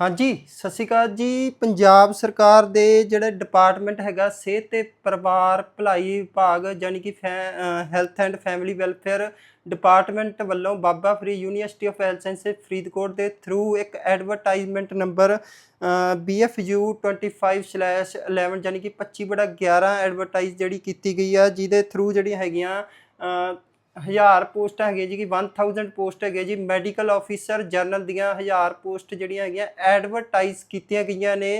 ਹਾਂਜੀ, ਸਤਿ ਸ਼੍ਰੀ ਅਕਾਲ ਜੀ। ਪੰਜਾਬ ਸਰਕਾਰ ਦੇ ਜਿਹੜਾ ਡਿਪਾਰਟਮੈਂਟ ਹੈਗਾ, ਸਿਹਤ ਤੇ ਪਰਿਵਾਰ ਭਲਾਈ ਵਿਭਾਗ ਯਾਨੀ ਕਿ health and family welfare department ਵੱਲੋਂ Baba Farid university of health sciences Faridkot ਦੇ ਥਰੂ ਇੱਕ ਐਡਵਰਟਾਈਜ਼ਮੈਂਟ ਨੰਬਰ BFU 25/11 ਯਾਨੀ ਕਿ 25 ਬੜਾ 11 ਐਡਵਰਟਾਈਜ਼ ਜਿਹੜੀ ਕੀਤੀ ਗਈ ਆ, ਜਿਹਦੇ ਥਰੂ ਜਿਹੜੀਆਂ ਹੈਗੀਆਂ ਅ, ਹਜ਼ਾਰ ਪੋਸਟ ਹੈਗੇ ਜੀ ਕਿ 1000 ਪੋਸਟ ਹੈਗੇ ਜੀ। ਮੈਡੀਕਲ ਆਫੀਸਰ ਜਨਰਲ ਦੀਆਂ ਹਜ਼ਾਰ ਪੋਸਟ ਜਿਹੜੀਆਂ ਹੈਗੀਆਂ ਐਡਵਰਟਾਈਜ਼ ਕੀਤੀਆਂ ਗਈਆਂ ਨੇ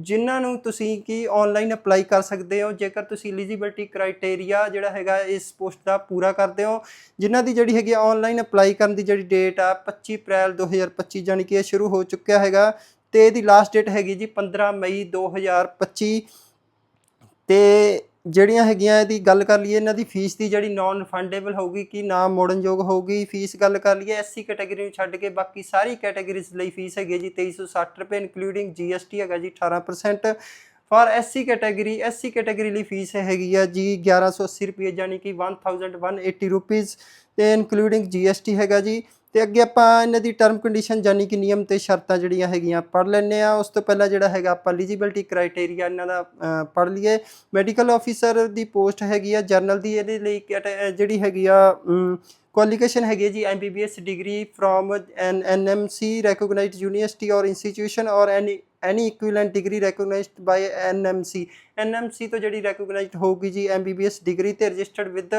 ਜਿਨ੍ਹਾਂ ਨੂੰ ਤੁਸੀਂ ਕੀ ਆਨਲਾਈਨ ਅਪਲਾਈ ਕਰ ਸਕਦੇ ਹੋ। ਜੇਕਰ ਤੁਸੀਂ ਐਲੀਜੀਬਿਲਟੀ ਕ੍ਰਾਈਟੇਰੀਆ ਜਿਹੜਾ ਹੈਗਾ ਇਸ ਪੋਸਟ ਦਾ ਪੂਰਾ ਕਰਦੇ ਹੋ ਜਿਨ੍ਹਾਂ ਦੀ ਜਿਹੜੀ ਹੈਗੀ ਆਨਲਾਈਨ ਅਪਲਾਈ ਕਰਨ ਦੀ ਜਿਹੜੀ ਡੇਟ ਆ 25 ਅਪ੍ਰੈਲ 2025 ਜਾਨੀ ਕਿ ਇਹ ਸ਼ੁਰੂ ਹੋ ਚੁੱਕਿਆ ਹੈਗਾ। ਤੇ ਇਹਦੀ ਲਾਸਟ ਡੇਟ ਹੈਗੀ ਜੀ 15 ਮਈ 2025 ਤੇ ਜਿਹੜੀਆਂ ਹੈਗੀਆਂ ਇਹਦੀ ਗੱਲ ਕਰ ਲਈਏ, ਇਹਨਾਂ ਦੀ ਫੀਸ ਦੀ ਜਿਹੜੀ ਨਾਨ ਰਿਫੰਡੇਬਲ ਹੋਊਗੀ ਕਿ ਨਾ ਮੋੜਨਯੋਗ ਹੋਊਗੀ, ਫੀਸ ਗੱਲ ਕਰ ਲਈਏ ਐਸਸੀ ਕੈਟਾਗਰੀ ਨੂੰ ਛੱਡ ਕੇ ਬਾਕੀ ਸਾਰੀ ਕੈਟਾਗਰੀਜ਼ ਲਈ ਫੀਸ ਹੈਗੀ ਹੈ ਜੀ 2360 ਰੁਪਏ ਇਨਕਲੂਡਿੰਗ ਜੀਐਸਟੀ ਹੈਗਾ ਜੀ 18% for S C category S C category ਲਈ ਫੀਸ ਹੈਗੀ ਆ ਜੀ 1180 ਰੁਪਏ ਯਾਨੀ ਕਿ 1180 ਰੁਪੀਸ ਤੇ ਇਨਕਲੂਡਿੰਗ ਜੀਐਸਟੀ ਹੈਗਾ ਜੀ। ਤੇ ਅੱਗੇ ਆਪਾਂ ਇਹਨਾਂ ਦੀ ਟਰਮ ਕੰਡੀਸ਼ਨ ਯਾਨੀ ਕਿ ਨਿਯਮ ਤੇ ਸ਼ਰਤਾਂ ਜਿਹੜੀਆਂ ਹੈਗੀਆਂ ਪੜ੍ਹ ਲੈਂਦੇ ਆ ਉਸ ਤੋਂ ਪਹਿਲਾਂ ਜਿਹੜਾ ਹੈਗਾ ਆਪਾਂ ਐਲੀਜੀਬਿਲਟੀ ਕ੍ਰਾਈਟੇਰੀਆ ਇਹਨਾਂ ਦਾ ਅ, ਪੜ੍ਹ ਲਈਏ। ਮੈਡੀਕਲ ਆਫੀਸਰ ਦੀ ਪੋਸਟ ਹੈਗੀ ਆ ਜਰਨਲ ਦੀ ਇਹਦੇ ਲਈ ਕੈਟ- ਜਿਹੜੀ ਹੈਗੀ ਆ ਕੁਆਲੀਫਿਕੇਸ਼ਨ ਹੈਗੀ ਹੈ ਜੀ MBBS degree from N NMC recognized university ਔਰ ਇੰਸਟੀਟਿਊਸ਼ਨ ਔਰ any any equivalent degree recognized by NMC NMC ਤੋਂ ਜਿਹੜੀ ਰੈਕੋਗਨਾਈਜ਼ਡ ਹੋਊਗੀ ਜੀ M B B S degree ਤੇ registered with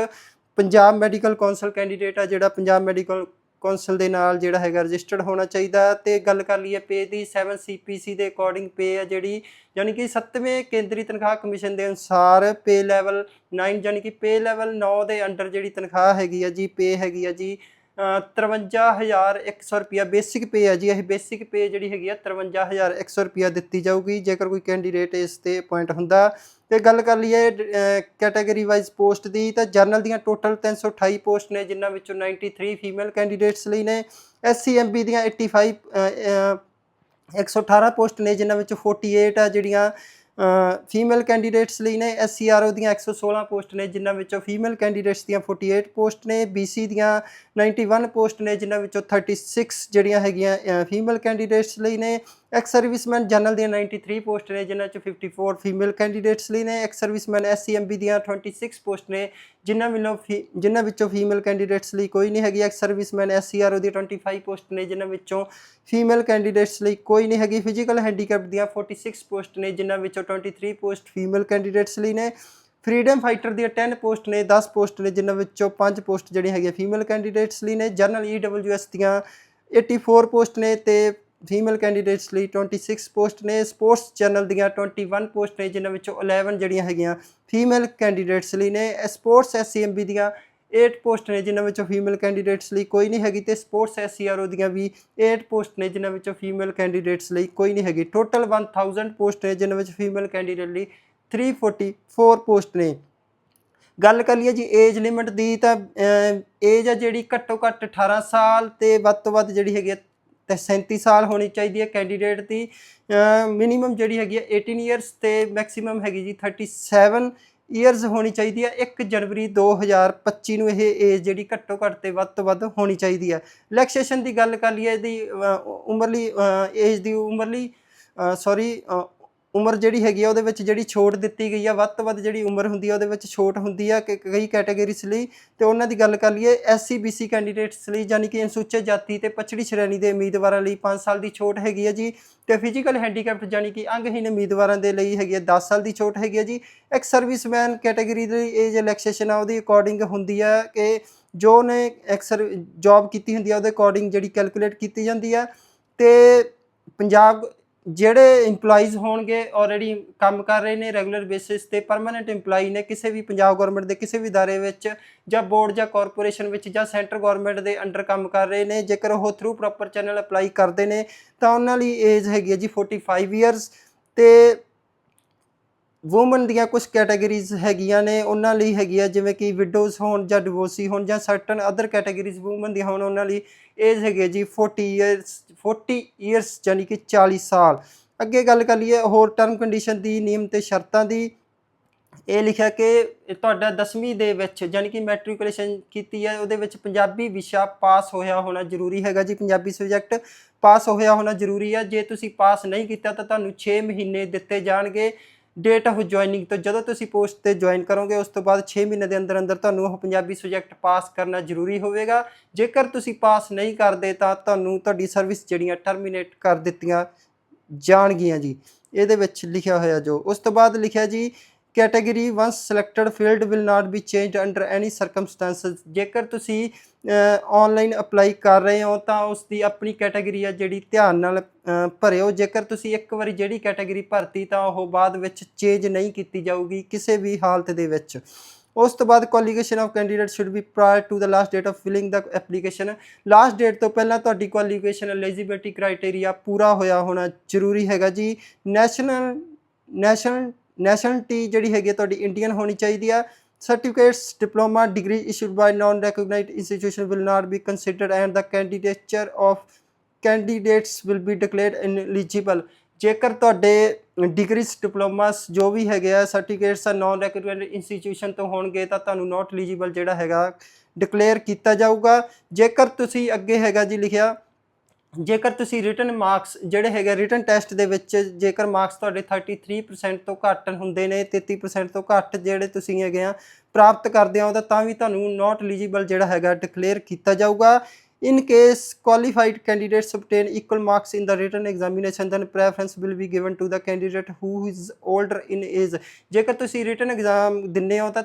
Punjab medical council candidate ਆ, ਜਿਹੜਾ ਪੰਜਾਬ ਮੈਡੀਕਲ ਕੌਂਸਲ ਦੇ ਨਾਲ ਜਿਹੜਾ ਹੈਗਾ ਰਜਿਸਟਰਡ ਹੋਣਾ ਚਾਹੀਦਾ ਤੇ ਗੱਲ ਕਰ ਲਈਏ ਪੇ ਦੀ 7 ਸੀਪੀਸੀ ਦੇ ਅਕੋਰਡਿੰਗ ਪੇ ਆ ਜਿਹੜੀ, ਯਾਨੀ ਕਿ 7ਵੇਂ ਕੇਂਦਰੀ ਤਨਖਾਹ ਕਮਿਸ਼ਨ ਦੇ ਅਨੁਸਾਰ ਪੇ ਲੈਵਲ 9 ਯਾਨੀ ਕਿ ਪੇ ਲੈਵਲ 9 ਦੇ ਅੰਡਰ ਜਿਹੜੀ ਤਨਖਾਹ ਹੈਗੀ ਆ ਜੀ ਪੇ ਹੈਗੀ ਆ ਜੀ 53100 ਰੁਪਿਆ ਬੇਸਿਕ ਪੇ ਹੈ ਜੀ ਇਹ ਬੇਸਿਕ ਪੇ ਜਿਹੜੀ ਹੈਗੀ ਆ 53100 ਰੁਪਿਆ ਦਿੱਤੀ ਜਾਊਗੀ। ਜੇਕਰ ਕੋਈ ਕੈਂਡੀਡੇਟ ਇਸ ਤੇ ਅਪਾਇੰਟ ਹੁੰਦਾ ਤੇ ਗੱਲ ਕਰ ਲਈਏ ਕੈਟਾਗਰੀ ਵਾਈਜ਼ ਪੋਸਟ ਦੀ ਤਾਂ ਜਰਨਲ ਦੀਆਂ ਟੋਟਲ 328 ਪੋਸਟ ਨੇ ਜਿਨ੍ਹਾਂ ਵਿੱਚੋਂ 93 ਫੀਮੇਲ ਕੈਂਡੀਡੇਟਸ ਲਈ ਨੇ। ਐਸਸੀਐਮਬੀ ਦੀਆਂ 85 ਅ, ਅ, 118 ਪੋਸਟ ਨੇ ਜਿਨ੍ਹਾਂ ਵਿੱਚੋਂ 48 ਆ ਜਿਹੜੀਆਂ ਫੀਮੇਲ ਕੈਂਡੀਡੇਟਸ ਲਈ ਨੇ ਐਸਸੀਆਰਓ ਦੀਆਂ 116 ਪੋਸਟ ਨੇ, ਜਿਨ੍ਹਾਂ ਵਿੱਚੋਂ ਫੀਮੇਲ ਕੈਂਡੀਡੇਟਸ ਦੀਆਂ 48 ਪੋਸਟ ਨੇ ਬੀਸੀ ਦੀਆਂ 91 ਪੋਸਟ ਨੇ, ਜਿਨ੍ਹਾਂ ਵਿੱਚੋਂ 36 ਜਿਹੜੀਆਂ ਹੈਗੀਆਂ ਫੀਮੇਲ ਕੈਂਡੀਡੇਟਸ ਲਈ ਨੇ ਐਕਸ ਸਰਵਿਸਮੈਨ ਜਨਰਲ ਦੀਆਂ 93 ਪੋਸਟ ਨੇ, ਜਿਨ੍ਹਾਂ ਚ 54 ਫੀਮੇਲ ਕੈਂਡੀਡੇਟਸ ਲਈ ਨੇ। ਐਕਸ ਸਰਵਿਸਮੈਨ ਐਸਸੀਐਮਬੀ ਦੀਆਂ 26 ਪੋਸਟ ਨੇ, ਜਿਨ੍ਹਾਂ ਵੱਲੋਂ ਫੀ- ਜਿਨ੍ਹਾਂ ਵਿੱਚੋਂ ਫੀਮੇਲ ਕੈਂਡੀਡੇਟਸ ਲਈ ਕੋਈ ਨਹੀਂ ਹੈਗੀ। Ex serviceman S C R O ਦੀ 25 ਪੋਸਟ ਨੇ, ਜਿਨ੍ਹਾਂ ਵਿੱਚੋਂ ਫੀਮੇਲ ਕੈਂਡੀਡੇਟਸ ਲਈ ਕੋਈ ਨਹੀਂ ਹੈਗੀ। ਫਿਜ਼ੀਕਲ ਹੈਂਡੀਕੈਪ ਦੀਆਂ 46 ਪੋਸਟ ਨੇ, ਜਿਨ੍ਹਾਂ ਵਿੱਚੋਂ 23 ਪੋਸਟ ਫੀਮੇਲ ਕੈਂਡੀਡੇਟਸ ਲਈ ਨੇ। ਫਰੀडम ਫਾਈਟਰ ਦੀਆਂ 10 ਪੋਸਟ ਨੇ 10 ਪੋਸਟ ਨੇ, ਜਿਨ੍ਹਾਂ ਵਿੱਚੋਂ 5 ਪੋਸਟ ਜਿਹੜੀਆਂ ਹੈਗੀਆਂ ਫੀਮੇਲ ਕੈਂਡੀਡੇਟਸ ਲਈ ਨੇ। ਜਰਨਲ ਈਡਬਲਯੂਐਸ ਦੀਆਂ 84 ਪੋਸਟ ਨੇ ਤੇ ਫੀਮੇਲ ਕੈਂਡੀਡੇਟਸ ਲਈ 26 ਪੋਸਟ ਨੇ। ਸਪੋਰਟਸ ਚੈਨਲ ਦੀਆਂ 21 ਪੋਸਟ ਨੇ, ਜਿਨ੍ਹਾਂ ਵਿੱਚੋਂ 11 ਜਿਹੜੀਆਂ ਹੈਗੀਆਂ ਫੀਮੇਲ ਕੈਂਡੀਡੇਟਸ ਲਈ ਨੇ। ਸਪੋਰਟਸ ਐਸਸੀਐਮਬੀ ਦੀਆਂ 8 ਪੋਸਟ ਨੇ, ਜਿਨ੍ਹਾਂ ਵਿੱਚੋਂ ਫੀਮੇਲ ਕੈਂਡੀਡੇਟਸ ਲਈ ਕੋਈ ਨਹੀਂ ਹੈਗੀ। ਤੇ ਸਪੋਰਟਸ ਐਸਸੀਆਰਓ ਦੀਆਂ ਵੀ 8 ਪੋਸਟ ਨੇ, ਜਿਨ੍ਹਾਂ ਵਿੱਚੋਂ ਫੀਮੇਲ ਕੈਂਡੀਡੇਟਸ ਲਈ ਕੋਈ ਨਹੀਂ ਹੈਗੀ। ਟੋਟਲ 1000 ਪੋਸਟ ਨੇ, ਜਿਨ੍ਹਾਂ ਵਿੱਚ ਫੀਮੇਲ ਕੈਂਡੀਡੇਟ ਲਈ 344 ਪੋਸਟ ਨੇ। ਗੱਲ ਕਰ ਲਈਏ ਜੀ ਏਜ ਲਿਮਿਟ ਦੀ ਤਾਂ ਏਜ ਆ ਜਿਹੜੀ ਘੱਟੋ ਘੱਟ 18 ਸਾਲ ਤੇ ਵੱਧ ਤੋਂ ਵੱਧ ਜਿਹੜੀ ਹੈਗੀ ਆ ਤੇ 37 ਸਾਲ ਹੋਣੀ ਚਾਹੀਦੀ ਹੈ ਕੈਂਡੀਡੇਟ ਦੀ। ਮਿਨੀਮਮ ਜਿਹੜੀ ਹੈਗੀ ਹੈ 18 ਇਅਰਸ ਤੇ ਮੈਕਸਿਮਮ ਹੈਗੀ ਜੀ 37 ਇਅਰਸ ਹੋਣੀ ਚਾਹੀਦੀ ਹੈ। 1 ਜਨਵਰੀ 2025 ਨੂੰ ਇਹ ਏਜ ਜਿਹੜੀ ਘੱਟੋ ਘੱਟ ਤੇ ਵੱਧ ਤੋਂ ਵੱਧ ਹੋਣੀ ਚਾਹੀਦੀ ਹੈ। ਰਿਲੈਕਸੇਸ਼ਨ ਦੀ ਗੱਲ ਕਰ ਲਈਏ ਇਹਦੀ ਉਮਰਲੀ ਏਜ ਦੀ ਉਮਰਲੀ ਸੌਰੀ ਉਮਰ ਜਿਹੜੀ ਹੈਗੀ ਆ, ਉਹਦੇ ਵਿੱਚ ਜਿਹੜੀ ਛੋਟ ਦਿੱਤੀ ਗਈ ਆ, ਵੱਧ ਤੋਂ ਵੱਧ ਜਿਹੜੀ ਉਮਰ ਹੁੰਦੀ ਆ, ਉਹਦੇ ਵਿੱਚ ਛੋਟ ਹੁੰਦੀ ਆ, ਕਿ, ਕਈ ਕੈਟਾਗਰੀਜ਼ ਲਈ। ਤੇ ਉਹਨਾਂ ਦੀ ਗੱਲ ਕਰ ਲਈਏ ਐਸਸੀ ਬੀਸੀ ਕੈਂਡੀਡੇਟਸ ਲਈ, ਯਾਨੀ ਕਿ ਅਨੁਸੂਚਿਤ ਜਾਤੀ ਤੇ ਪਛੜੀ ਸ਼੍ਰੇਣੀ ਦੇ ਉਮੀਦਵਾਰਾਂ ਲਈ 5 ਸਾਲ ਦੀ ਛੋਟ ਹੈਗੀ ਆ ਜੀ। ਤੇ ਫਿਜ਼ੀਕਲ ਹੈਂਡੀਕੈਪਟ ਯਾਨੀ ਕਿ ਅੰਗਹੀਨ ਉਮੀਦਵਾਰਾਂ ਦੇ ਲਈ ਹੈਗੀ ਆ 10 ਸਾਲ ਦੀ ਛੋਟ ਹੈਗੀ ਆ ਜੀ। ਐਕਸ ਸਰਵਿਸਮੈਨ ਕੈਟਾਗਰੀ ਦੀ ਏਜ ਰਿਲੈਕਸੇਸ਼ਨ ਆ, ਉਹਦੀ ਅਕੋਰਡਿੰਗ ਹੁੰਦੀ ਆ ਕਿ ਜੋ ਨੇ ਐਕਸਰ ਜੌਬ ਕੀਤੀ ਹੁੰਦੀ ਆ, ਉਹਦੇ ਅਕੋਰਡਿੰਗ ਜਿਹੜੀ ਕੈਲਕੂਲੇਟ ਕੀਤੀ ਜਾਂਦੀ ਆ। ਤੇ ਪੰਜਾਬ ਜਿਹੜੇ EMPLOYEES ਹੋਣਗੇ ਆਲਰੇਡੀ ਕੰਮ ਕਰ ਰਹੇ ਨੇ ਰੈਗੂਲਰ ਬੇਸਿਸ ਤੇ ਪਰਮਨੈਂਟ EMPLOYE ਨੇ ਕਿਸੇ ਵੀ ਪੰਜਾਬ ਗਵਰਨਮੈਂਟ ਦੇ ਕਿਸੇ ਵੀ ਅਦਾਰੇ ਵਿੱਚ ਜਾਂ ਬੋਰਡ ਜਾਂ ਕਾਰਪੋਰੇਸ਼ਨ ਵਿੱਚ ਜਾਂ ਸੈਂਟਰ ਗਵਰਨਮੈਂਟ ਦੇ ਅੰਡਰ ਕੰਮ ਕਰ ਰਹੇ ਨੇ, ਜੇਕਰ ਉਹ ਥਰੂ ਪ੍ਰੋਪਰ ਚੈਨਲ ਅਪਲਾਈ ਕਰਦੇ ਨੇ, ਤਾਂ ਉਹਨਾਂ ਲਈ ਏਜ ਹੈਗੀ ਹੈ ਜੀ 45 ਇਅਰਸ ਤੇ ਔਮਨ ਦੀਆਂ ਕੁਝ ਕੈਟਾਗਰੀਜ਼ ਹੈਗੀਆਂ ਨੇ, ਉਹਨਾਂ ਲਈ ਹੈਗੀ ਆ ਜਿਵੇਂ ਕਿ ਵਿਡੋਜ਼ ਹੋਣ ਜਾਂ ਡਿਵੋਰਸੀ ਹੋਣ ਜਾਂ ਸਰਟਨ ਅਦਰ ਕੈਟਾਗਰੀਜ਼ ਔਮਨ ਦੀਆਂ ਹੋਣ, ਉਹਨਾਂ ਲਈ ਏਜ ਹੈਗੀ ਜੀ 40 ਇਅਰਸ 40 ਇਅਰਸ ਯਾਨੀ ਕਿ 40 ਸਾਲ। ਅੱਗੇ ਗੱਲ ਕਰ ਲਈਏ ਹੋਰ ਟਰਮ ਕੰਡੀਸ਼ਨ ਦੀ, ਨਿਯਮ ਤੇ ਸ਼ਰਤਾਂ ਦੀ, ਇਹ ਲਿਖਿਆ ਕਿ ਤੁਹਾਡਾ 10ਵੀਂ ਦੇ ਵਿੱਚ ਯਾਨੀ ਕਿ ਮੈਟ੍ਰਿਕੂਲੇਸ਼ਨ ਕੀਤੀ ਹੈ ਉਹਦੇ ਵਿੱਚ ਪੰਜਾਬੀ ਵਿਸ਼ਾ ਪਾਸ ਹੋਇਆ ਹੋਣਾ ਜ਼ਰੂਰੀ ਹੈਗਾ ਜੀ, ਪੰਜਾਬੀ ਸਬਜੈਕਟ ਪਾਸ ਹੋਇਆ ਹੋਣਾ ਜ਼ਰੂਰੀ ਹੈ ਜੇ ਤੁਸੀਂ ਪਾਸ ਨਹੀਂ ਕੀਤਾ ਤਾਂ ਤੁਹਾਨੂੰ 6 ਮਹੀਨੇ ਦਿੱਤੇ ਜਾਣਗੇ। ਡੇਟ ਆਫ ਜੁਆਇਨਿੰਗ ਤੋਂ ਜਦੋਂ ਤੁਸੀਂ ਪੋਸਟ ਤੇ ਜੁਆਇਨ ਕਰੋਗੇ, ਉਸ ਤੋਂ ਬਾਅਦ 6 ਮਹੀਨੇ ਦੇ ਅੰਦਰ ਅੰਦਰ ਤੁਹਾਨੂੰ ਉਹ ਪੰਜਾਬੀ ਸਬਜੈਕਟ ਪਾਸ ਕਰਨਾ ਜ਼ਰੂਰੀ ਹੋਵੇਗਾ। ਜੇਕਰ ਤੁਸੀਂ ਪਾਸ ਨਹੀਂ ਕਰਦੇ ਤਾਂ ਤੁਹਾਨੂੰ ਤੁਹਾਡੀ ਸਰਵਿਸ ਜਿਹੜੀਆਂ ਟਰਮੀਨੇਟ ਕਰ ਦਿੱਤੀਆਂ ਜਾਣਗੀਆਂ ਜੀ। ਇਹਦੇ ਵਿੱਚ ਲਿਖਿਆ ਹੋਇਆ ਜੋ, ਉਸ ਤੋਂ ਬਾਅਦ ਲਿਖਿਆ ਜੀ category once selected field will not be changed under any circumstances ਜੇਕਰ ਤੁਸੀਂ ਆਨਲਾਈਨ ਅਪਲਾਈ ਕਰ ਰਹੇ ਹੋ, ਤਾਂ ਉਸ ਦੀ ਆਪਣੀ ਕੈਟਾਗਰੀ ਆ ਜਿਹੜੀ ਧਿਆਨ ਨਾਲ ਭਰਿਓ। ਜੇਕਰ ਤੁਸੀਂ ਇੱਕ ਵਾਰੀ ਜਿਹੜੀ ਕੈਟਾਗਰੀ ਭਰਤੀ, ਤਾਂ ਉਹ ਬਾਅਦ ਵਿੱਚ ਚੇਂਜ ਨਹੀਂ ਕੀਤੀ ਜਾਊਗੀ ਕਿਸੇ ਵੀ ਹਾਲਤ ਦੇ ਵਿੱਚ। ਉਸ ਤੋਂ ਬਾਅਦ qualification of candidate should be prior to the last date of filing the application last date ਤੋਂ ਪਹਿਲਾਂ ਤੁਹਾਡੀ ਕੁਆਲੀਫਿਕੇਸ਼ਨ ਐਲੀਜੀਬਿਲਟੀ ਕ੍ਰਾਈਟੇਰੀਆ ਪੂਰਾ ਹੋਇਆ ਹੋਣਾ ਜ਼ਰੂਰੀ ਹੈਗਾ ਜੀ। ਨੈਸ਼ਨਲ ਨੈਸ਼ਨਲ ਨੈਸ਼ਨਲਟੀ ਜਿਹੜੀ ਹੈਗੀ ਹੈ ਤੁਹਾਡੀ ਇੰਡੀਅਨ ਹੋਣੀ ਚਾਹੀਦੀ ਆ। Certificates diploma degree issued by non recognized institution will not be considered and the candidature of candidates will be declared ineligible ਜੇਕਰ ਤੁਹਾਡੇ ਡਿਗਰੀਸ ਡਿਪਲੋਮਾਸ ਜੋ ਵੀ ਹੈਗੇ ਆ ਸਰਟੀਫਿਕੇਟਸ ਆ ਨਾਨ ਰੈਕਗਨਾਈਜ਼ਡ ਇੰਸਟੀਟਿਊਸ਼ਨ ਤੋਂ ਹੋਣਗੇ, ਤਾਂ ਤੁਹਾਨੂੰ ਨਾਟ ਐਲੀਜੀਬਲ ਜਿਹੜਾ ਹੈਗਾ ਡਿਕਲੇਅਰ ਕੀਤਾ ਜਾਊਗਾ। ਜੇਕਰ ਤੁਸੀਂ ਅੱਗੇ ਹੈਗਾ ਜੀ ਲਿਖਿਆ ਜੇਕਰ ਤੁਸੀਂ ਰਿਟਨ ਮਾਰਕਸ ਜਿਹੜੇ ਹੈਗੇ ਰਿਟਨ ਟੈਸਟ ਦੇ ਵਿੱਚ, ਜੇਕਰ ਮਾਰਕਸ ਤੁਹਾਡੇ 33% ਤੋਂ ਘੱਟ ਹੁੰਦੇ ਨੇ 33% ਤੋਂ ਘੱਟ ਜਿਹੜੇ ਤੁਸੀਂ ਹੈਗੇ ਆ, ਪ੍ਰਾਪਤ ਕਰਦੇ ਹੋ ਤਾਂ ਤਾਂ ਵੀ ਤੁਹਾਨੂੰ ਨਾਟ ਐਲੀਜੀਬਲ ਜਿਹੜਾ ਹੈਗਾ ਡਿਕਲੇਅਰ ਕੀਤਾ ਜਾਊਗਾ। In case qualified candidates obtain equal marks in the written examination, then preference will be given to the candidate who is older in age. ਜੇਕਰ ਤੁਸੀਂ written exam ਦਿੰਦੇ ਹੋ, ਤਾਂ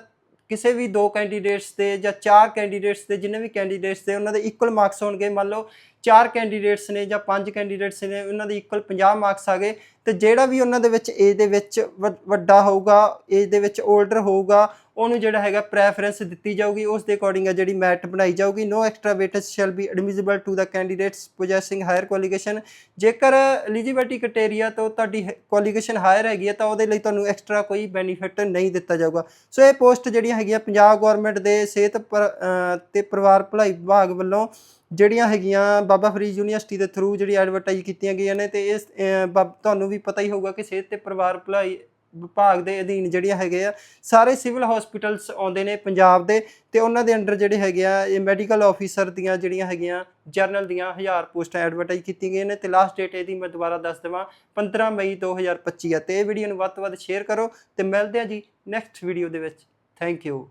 ਕਿਸੇ ਵੀ ਦੋ ਕੈਂਡੀਡੇਟਸ ਦੇ ਜਾਂ ਚਾਰ ਕੈਂਡੀਡੇਟਸ ਦੇ, ਜਿੰਨੇ ਵੀ ਕੈਂਡੀਡੇਟਸ ਦੇ, ਉਹਨਾਂ ਦੇ ਇਕੁਅਲ ਮਾਰਕਸ ਹੋਣਗੇ। ਮੰਨ ਲਓ ਚਾਰ ਕੈਂਡੀਡੇਟਸ ਨੇ ਜਾਂ ਪੰਜ ਕੈਂਡੀਡੇਟਸ ਨੇ, ਉਹਨਾਂ ਦੇ ਇਕੁਅਲ 50 ਮਾਰਕਸ ਆ ਗਏ। ਤੇ ਜਿਹੜਾ ਵੀ ਉਹਨਾਂ ਦੇ ਵਿੱਚ ਏਜ ਦੇ ਵਿੱਚ ਵ- ਵੱਡਾ ਹੋਊਗਾ ਏਜ ਦੇ ਵਿੱਚ 올ਡਰ ਹੋਊਗਾ, ਉਹਨੂੰ ਜਿਹੜਾ ਹੈਗਾ ਪ੍ਰੈਫਰੈਂਸ ਦਿੱਤੀ ਜਾਊਗੀ। ਉਸ ਦੇ ਅਕੋਰਡਿੰਗ ਆ ਜਿਹੜੀ ਮੈਟ ਬਣਾਈ ਜਾਊਗੀ। No extra weights shall be admissible to the candidates possessing higher qualification ਜੇਕਰ ਐਲੀਜੀਬਿਲਟੀ ਕ੍ਰਾਈਟੇਰੀਆ ਤੋਂ ਤੁਹਾਡੀ ਕੁਆਲੀਫਿਕੇਸ਼ਨ ਹਾਇਰ ਹੈਗੀ ਹੈ ਤਾਂ ਉਹਦੇ ਲਈ ਤੁਹਾਨੂੰ ਐਕਸਟਰਾ ਕੋਈ ਬੈਨੀਫਿਟ ਨਹੀਂ ਦਿੱਤਾ ਜਾਊਗਾ। ਸੋ ਇਹ ਪੋਸਟ ਜਿਹੜੀਆਂ ਹੈਗੀਆਂ ਪੰਜਾਬ ਗਵਰਨਮੈਂਟ ਦੇ ਸਿਹਤ ਪਰ- ਅਹ ਤੇ ਪਰਿਵਾਰ ਭਲਾਈ ਵਿਭਾਗ ਵੱਲੋਂ ਜਿਹੜੀਆਂ ਹੈਗੀਆਂ ਬਾਬਾ ਫਰੀਦ ਯੂਨੀਵਰਸਿਟੀ ਦੇ ਥਰੂ ਜਿਹੜੀ ਐਡਵਰਟਾਈਜ਼ ਕੀਤੀਆਂ ਗਈਆਂ ਨੇ ਤੇ ਇਸ ਬਾਬ- ਤੁਹਾਨੂੰ ਵੀ ਪਤਾ ਹੀ ਹੋਊਗਾ ਕਿ ਸਿਹਤ ਤੇ ਪਰਿਵਾਰ ਭਲਾਈ ਵਿਭਾਗ ਦੇ ਅਧੀਨ ਜਿਹੜੀਆਂ ਹੈਗੇ ਆ, ਸਾਰੇ ਸਿਵਲ ਹਸਪੀਟਲਸ ਆਉਂਦੇ ਨੇ ਪੰਜਾਬ ਦੇ ਤੇ ਉਹਨਾਂ ਦੇ ਅੰਡਰ ਜਿਹੜੇ ਹੈਗੇ ਆ, ਇਹ ਮੈਡੀਕਲ ਆਫੀਸਰ ਦੀਆਂ ਜਿਹੜੀਆਂ ਹੈਗੀਆਂ ਜਰਨਲ ਦੀਆਂ 1000 ਪੋਸਟਾਂ ਐਡਵਰਟਾਈਜ਼ ਕੀਤੀਆਂ ਗਈਆਂ ਨੇ ਤੇ ਲਾਸਟ ਡੇਟ ਇਹਦੀ ਮੈਂ ਦੁਬਾਰਾ ਦੱਸ ਦੇਵਾਂ 15 ਮਈ 2025 ਆ ਤੇ ਇਹ ਵੀਡੀਓ ਨੂੰ ਵੱਧ ਤੋਂ ਵੱਧ ਸ਼ੇਅਰ ਕਰੋ ਤੇ ਮਿਲਦੇ ਆ ਜੀ ਨੈਕਸਟ ਵੀਡੀਓ ਦੇ ਵਿੱਚ ਥੈਂਕ ਯੂ